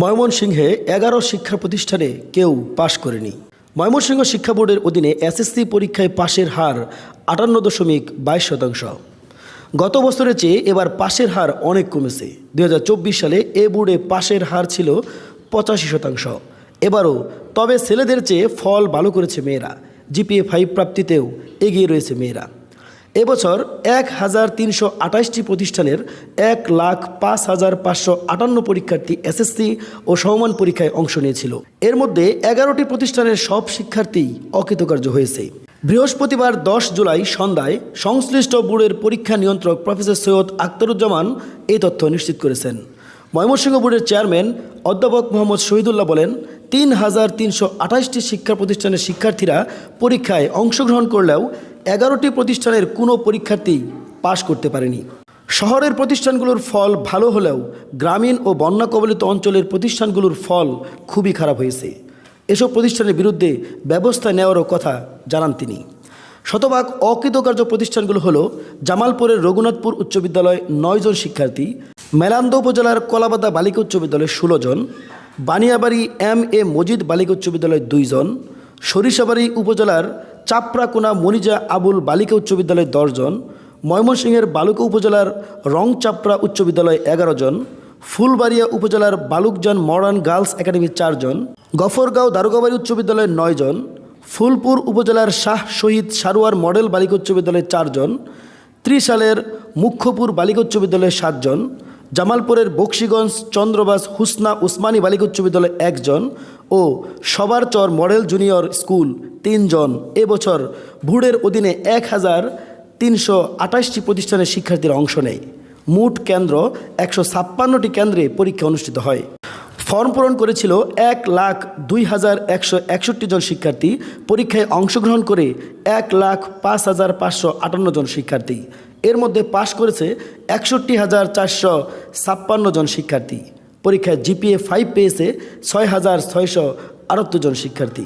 ময়মনসিংহে এগারো শিক্ষা প্রতিষ্ঠানে কেউ পাশ করেনি। ময়মনসিংহ শিক্ষা বোর্ডের অধীনে এসএসসি পরীক্ষায় পাশের হার আটান্ন দশমিক বাইশ শতাংশ। গত বছরের চেয়ে এবার পাশের হার অনেক কমেছে। দু হাজার চব্বিশ সালে এ বোর্ডে পাশের হার ছিল পঁচাশি শতাংশ। এবারও তবে ছেলেদের চেয়ে ফল ভালো করেছে মেয়েরা। জিপিএ ফাইভ প্রাপ্তিতেও এগিয়ে রয়েছে মেয়েরা। এবছর এক হাজার তিনশো আঠাশটি প্রতিষ্ঠানের এক লাখ পাঁচ হাজার পাঁচশো আটান্ন পরীক্ষার্থী এসএসসি ও সমমান পরীক্ষায় অংশ নিয়েছিল। এর মধ্যে এগারোটি প্রতিষ্ঠানের সব শিক্ষার্থী অকৃতকার্য হয়েছে। বৃহস্পতিবার দশ জুলাই সন্ধ্যায় সংশ্লিষ্ট বোর্ডের পরীক্ষা নিয়ন্ত্রক প্রফেসর সৈয়দ আক্তারুজ্জামান এই তথ্য নিশ্চিত করেছেন। ময়মনসিংহ বোর্ডের চেয়ারম্যান অধ্যাপক মোহাম্মদ শহীদুল্লাহ বলেন, তিন হাজার তিনশো আঠাশটি শিক্ষা প্রতিষ্ঠানের শিক্ষার্থীরা পরীক্ষায় অংশগ্রহণ করলেও এগারোটি প্রতিষ্ঠানের কোনো পরীক্ষার্থী পাশ করতে পারেনি। শহরের প্রতিষ্ঠানগুলোর ফল ভালো হলেও গ্রামীণ ও বন্যা কবলিত অঞ্চলের প্রতিষ্ঠানগুলোর ফল খুবই খারাপ হয়েছে। এসব প্রতিষ্ঠানের বিরুদ্ধে ব্যবস্থা নেওয়ারও কথা জানান তিনি। শতভাগ অকৃতকার্য প্রতিষ্ঠানগুলো হলো জামালপুরের রঘুনাথপুর উচ্চ বিদ্যালয় নয় জন শিক্ষার্থী মেলান্দ উপজেলার কলাবাদা বালিকা উচ্চ বিদ্যালয় ষোলো জন, বানিয়াবাড়ি এম এ মজিদ বালিকা উচ্চ বিদ্যালয় দুইজন সরিষাবাড়ি উপজেলার চাপড়াকোনা মনিজা আবুল বালিকা উচ্চ বিদ্যালয় দশজন ময়মনসিংহের বালুকা উপজেলার রংচাপড়া উচ্চ বিদ্যালয় এগারো জন, ফুলবাড়িয়া উপজেলার বালুকজান মডার্ন গার্লস একাডেমি চারজন গফরগাঁও দারোগাবাড়ি উচ্চ বিদ্যালয়ের নয় জন, ফুলপুর উপজেলার শাহ শহীদ সারোয়ার মডেল বালিকা উচ্চ বিদ্যালয়ের চারজন ত্রিশালের মুখ্যপুর বালিকা উচ্চ বিদ্যালয়ের সাতজন জামালপুরের বক্সিগঞ্জ চন্দ্রবাস হুসনা উসমানী বালিক উচ্চ বিদ্যালয় একজন ও সবার চর মডেল জুনিয়র স্কুল তিনজন। এবছর ভুডের অধীনে এক হাজার তিনশো আঠাশটি প্রতিষ্ঠানের শিক্ষার্থীরা অংশ নেয়। মোট কেন্দ্র একশো ছাপ্পান্নটি কেন্দ্রে পরীক্ষা অনুষ্ঠিত হয়। ফর্ম পূরণ করেছিল এক লাখ দুই হাজার একশো একষট্টি জন শিক্ষার্থী। পরীক্ষায় অংশগ্রহণ করে এক লাখ পাঁচ হাজার পাঁচশো আটান্ন জন শিক্ষার্থী। এর মধ্যে পাশ করেছে একষট্টি হাজার চারশো ছাপ্পান্ন জন শিক্ষার্থী। পরীক্ষায় জিপিএ ফাইভ পেয়েছে ছয় হাজার ছয়শো আটাত্তর জন শিক্ষার্থী।